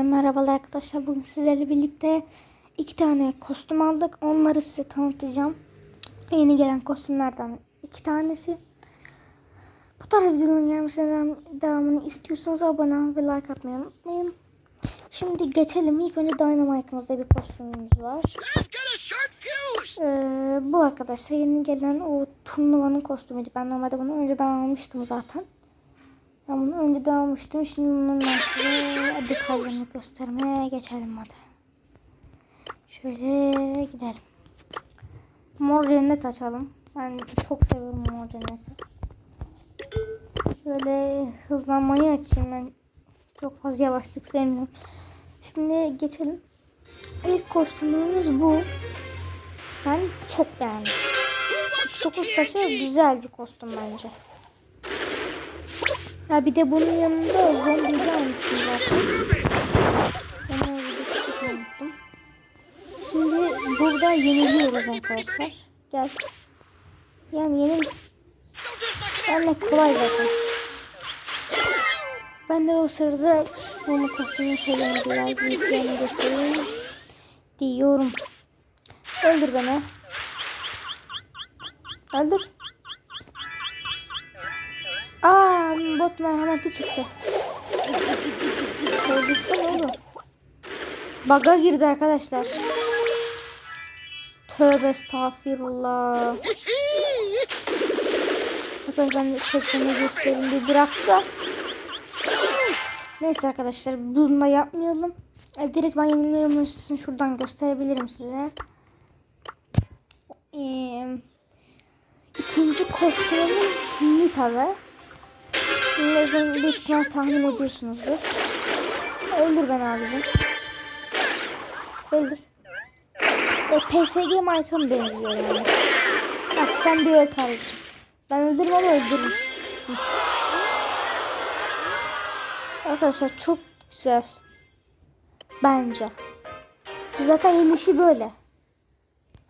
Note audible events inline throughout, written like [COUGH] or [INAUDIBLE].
Merhabalar arkadaşlar. Bugün sizlerle birlikte iki tane kostüm aldık. Onları size tanıtacağım. Yeni gelen kostümlerden iki tanesi. Bu tarz videoların gelmesinin devamını istiyorsanız abone ve like atmayı unutmayın. Şimdi geçelim. İlk önce Dynamite'ımızda bir kostümümüz var. Ee, bu arkadaşlar yeni gelen o turnuvanın kostümüydü. Ben normalde bunu önceden almıştım zaten. Ben bunu önceden almıştım. Şimdi bunun size detaylarını göstermeye geçelim hadi. Şöyle gidelim. Mor cennet açalım. Ben çok seviyorum mor cenneti. Şöyle hızlanmayı açayım ben. Çok fazla yavaşlık sevmiyorum. Şimdi geçelim. İlk kostümümüz bu. Ben çok beğendim. 9 taşı güzel bir kostüm bence. Ya bir de bunun yanında zombi de almıştım zaten. Onu videosu unuttum. Şimdi burada yeniliyoruz arkadaşlar. Gel. Yani yenil... Gelmek kolay zaten. Ben de o sırada bunu kostümün şeylerini biraz büyüklerini göstereyim diyorum. Öldür beni. Öldür. Bot merhameti çıktı. Öldürsene oğlum. Baga girdi arkadaşlar. Tövbe estağfirullah. Bakın ben de tekniğini göstereyim bir bıraksa. Neyse arkadaşlar bunu da yapmayalım. E, direkt ben yenilmiyormuşsun şuradan gösterebilirim size. Ee, ikinci kostümümüz Nita'da. Bunları büyük tahmin ediyorsunuzdur. Öldür ben abicim. Öldür. E, PSG Mike'a benziyor yani. Bak sen bir öl kardeşim. Ben öldürürüm ama öldürürüm. Arkadaşlar çok güzel. Bence. Zaten yenişi böyle.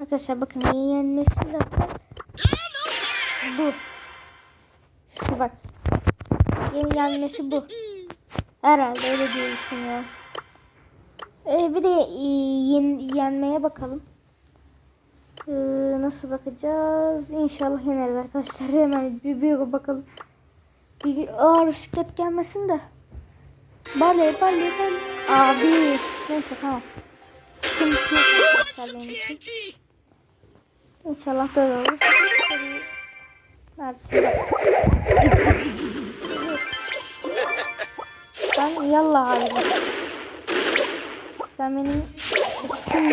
Arkadaşlar bakın yenmesi zaten bu. Bak. Yeni yenmesi bu. Herhalde öyle diye düşünüyorum. Ee, bir de e, yen, yenmeye bakalım. Ee, nasıl bakacağız? İnşallah yeneriz arkadaşlar. [LAUGHS] Hemen bir büyük bakalım. Bir ağır siklet gelmesin de. Bale bale bale. Abi. Neyse tamam. Sıkıntı yok. İnşallah böyle olur. Neredesin? Sen yallah abi. Sen benim üstüm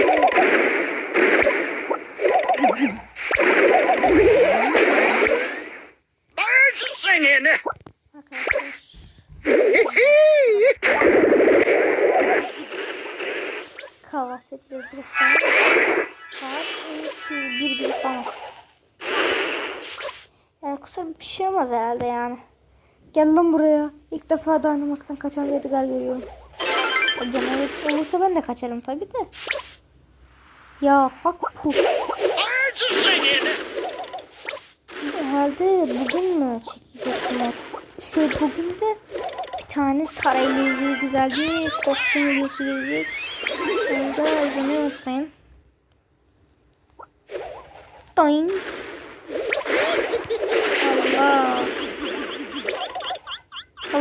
Birds singing. Kahvaltı ediyoruz biraz sonra. Saat 12, bir gibi falan. Yani kusura bir şey olmaz herhalde yani. Gel lan buraya. İlk defa dayanamaktan kaçan Edgar görüyorum. Canavar olursa ben de kaçarım tabi de. Ya fuck pu. Birds are singing. Herhalde bugün mü çekecektim? Şey bugün de bir tane tarayla ilgili güzel bir kostüm videosu gelecek. Onu da izlemeyi unutmayın. Doink. Allah.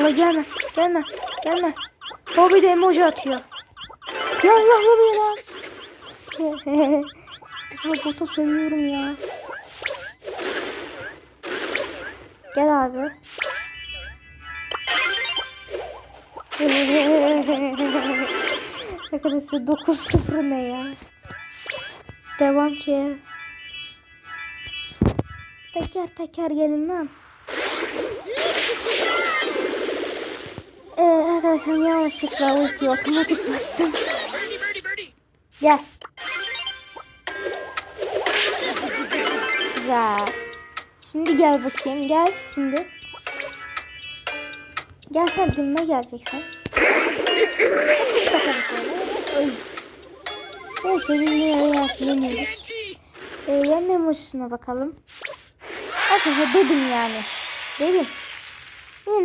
Allah gelme. Gelme. Gelme. Bobby de emoji atıyor. Ya Bobby lan. [LAUGHS] İlk defa bota söylüyorum ya. Gel abi. [LAUGHS] Arkadaşlar 9-0 ne ya? Devam ki. Teker teker gelin lan. Ee, arkadaşlar yanlışlıkla ulti otomatik bastım. Gel. Güzel. Şimdi gel bakayım. Gel şimdi. Gel sen dinle geleceksin. Kız kafanı şöyle. Öl. Neyse dinleye yeniyoruz. TNT. Ee, emojisine bakalım. Arkadaşlar dedim yani. Dedim.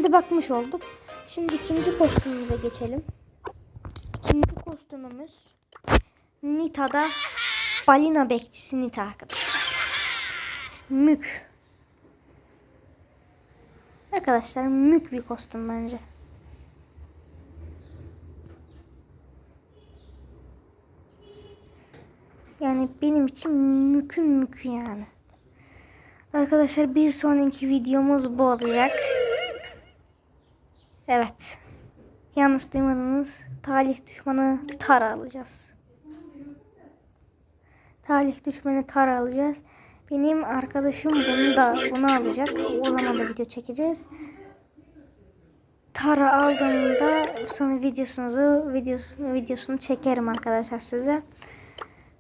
De bakmış olduk. Şimdi ikinci kostümümüze geçelim. İkinci kostümümüz Nita'da balina bekçisi Nita arkadaşlar. Mük. Arkadaşlar mük bir kostüm bence. Yani benim için mükün mükü yani. Arkadaşlar bir sonraki videomuz bu olacak. Evet. Yanlış duymadınız. Talih düşmanı Tara alacağız. Talih düşmanı Tara alacağız. Benim arkadaşım bunu da bunu alacak. O zaman da video çekeceğiz. Tara aldığımda sonra videosunuzu videosunu, videosunu çekerim arkadaşlar size.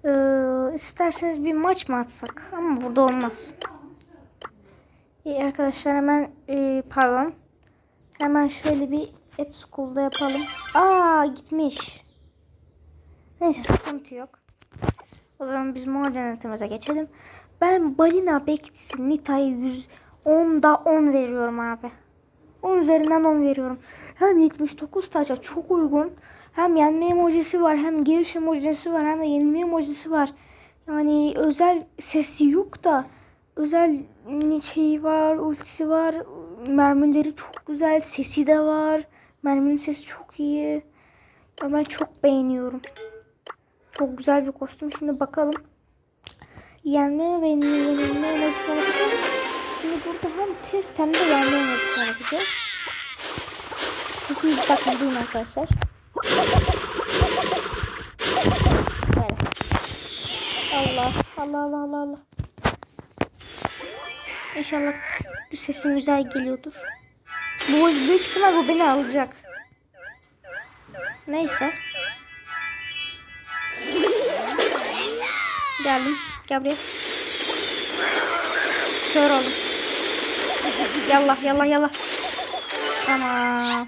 Ee, isterseniz bir maç mı atsak? Ama burada olmaz. İyi arkadaşlar hemen e, pardon. Hemen şöyle bir et school'da yapalım. Aa gitmiş. Neyse sıkıntı yok. O zaman biz mor cennetimize geçelim. Ben balina bekçisi Nita'ya 100 10'da 10 veriyorum abi. 10 üzerinden 10 veriyorum. Hem 79 taça çok uygun. Hem yenme emojisi var, hem giriş emojisi var, hem de yenilme emojisi var. Yani özel sesi yok da özel şey var, ultisi var. Mermileri çok güzel, sesi de var. Merminin sesi çok iyi. Ben çok beğeniyorum. Çok güzel bir kostüm. Şimdi bakalım. Yenme ve yenilme emojisine bakacağız. Şimdi burada hem test hem de yenme emojisine bakacağız. Sesini bakın duyun arkadaşlar. Böyle. Allah Allah Allah Allah. İnşallah bu sesim güzel geliyordur. Bu büyük ihtimal bu beni alacak. Neyse. Geldim. Gel buraya. Kör oldum. Yallah yallah yallah. Tamam.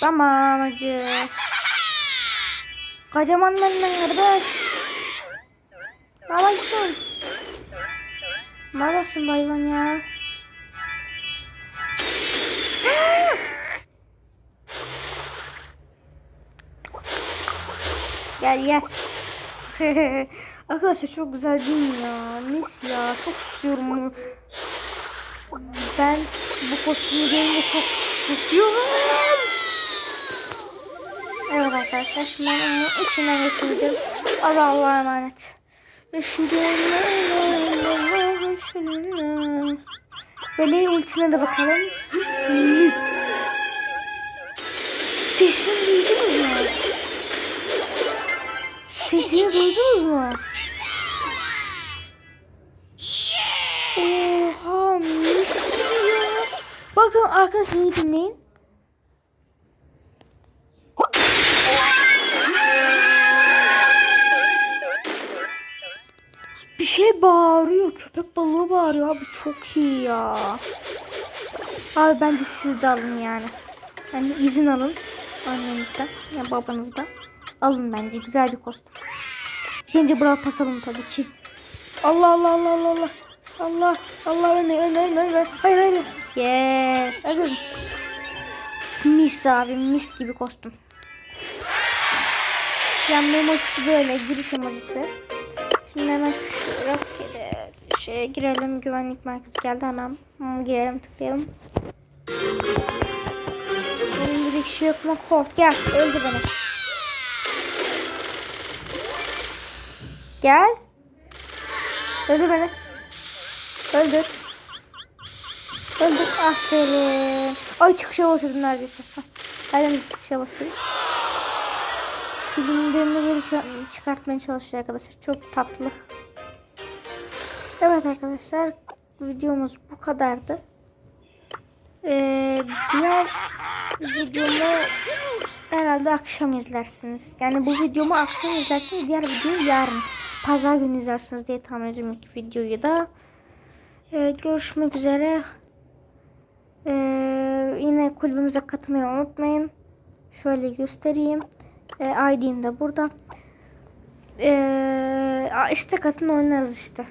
Tamam acı. Kocaman benden kardeş. Ne yapıyorsun hayvan ya? Gel gel. [LAUGHS] Arkadaşlar çok güzel değil mi ya? Mis ya. Çok susuyorum. Ben bu kostümü görünce çok susuyorum. Evet arkadaşlar şimdi ben onu içinden geçireceğim. Allah Allah'a emanet. Böyle ultisine de bakalım. Nü. Sesini duydunuz mu? Oha mis gibi ya. Bakın arkadaşlar iyi dinleyin. Bir şey bağırıyor. Köpek balığı bağırıyor abi. Çok iyi ya. Abi bence siz de alın yani. Yani izin alın. Annenizden ya babanızdan. Alın bence. Güzel bir kostüm. Bence bırak pasalım tabii ki. Allah Allah Allah Allah Allah. Allah Allah öne öne öne öne. Hayır hayır. Yes. Hazır. Mis abi mis gibi kostüm. Yanma emojisi böyle. Giriş emojisi. Şimdi hemen şu rastgele şeye girelim. Güvenlik merkezi geldi hemen. Hmm, girelim tıklayalım. Benim bir şey yok mu? Colt gel. Öldü beni. Gel. Öldür beni. Öldür. Öldür. Aferin. Ay çıkışa basıyordum neredeyse. Nereden çıkışa basıyoruz? Silindirini geri şu- çıkartmaya çalışıyor arkadaşlar. Çok tatlı. Evet arkadaşlar. Videomuz bu kadardı. Ee, diğer videomu herhalde akşam izlersiniz. Yani bu videomu akşam izlersiniz. Diğer videoyu yarın. Pazar günü izlersiniz diye tahmin ediyorum ilk videoyu da. Ee, görüşmek üzere. Ee, yine kulübümüze katılmayı unutmayın. Şöyle göstereyim. Ee, ID'm de burada. Ee, istek atın oynarız işte.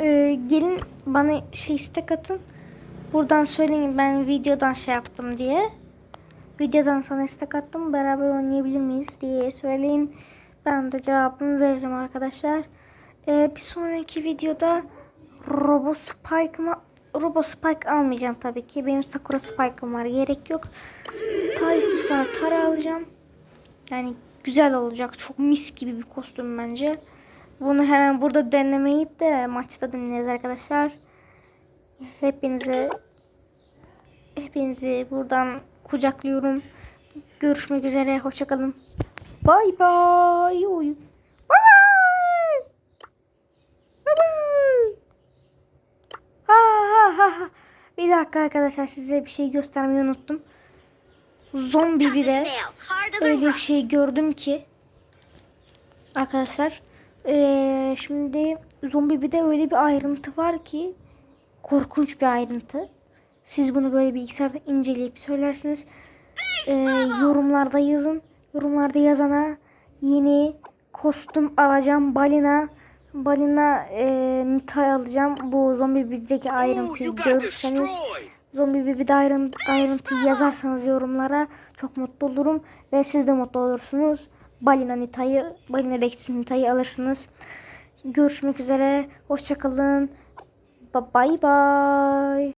Ee, gelin bana şey istek atın. Buradan söyleyin ben videodan şey yaptım diye. videodan sonra istek attım. Beraber oynayabilir miyiz diye söyleyin. Ben de cevabımı veririm arkadaşlar. Ee, bir sonraki videoda Robo Spike'ımı Robo Spike almayacağım tabii ki. Benim Sakura Spike'ım var. Gerek yok. Tarih düşmanı Tara alacağım. Yani güzel olacak. Çok mis gibi bir kostüm bence. Bunu hemen burada denemeyip de maçta dinleriz arkadaşlar. Hepinize hepinizi buradan kucaklıyorum. Görüşmek üzere. Hoşçakalın. Bay bay. Bay bay. Bay bay. Ha, ha, ha, ha. Bir dakika arkadaşlar size bir şey göstermeyi unuttum. Zombi bir de öyle bir şey gördüm ki arkadaşlar eee, şimdi zombi bir de öyle bir ayrıntı var ki korkunç bir ayrıntı. Siz bunu böyle bilgisayarda inceleyip söylersiniz. Eee, yorumlarda yazın. Yorumlarda yazana yeni kostüm alacağım. Balina balina eee Nita'yı alacağım. Bu zombi 1'deki Ooh, ayrıntıyı görürseniz. Zombi bir de ayrıntı, ayrıntı yazarsanız yorumlara çok mutlu olurum ve siz de mutlu olursunuz. Balina Nita'yı, Balina Bekçisi Nita'yı alırsınız. Görüşmek üzere. Hoşçakalın. Bye bye.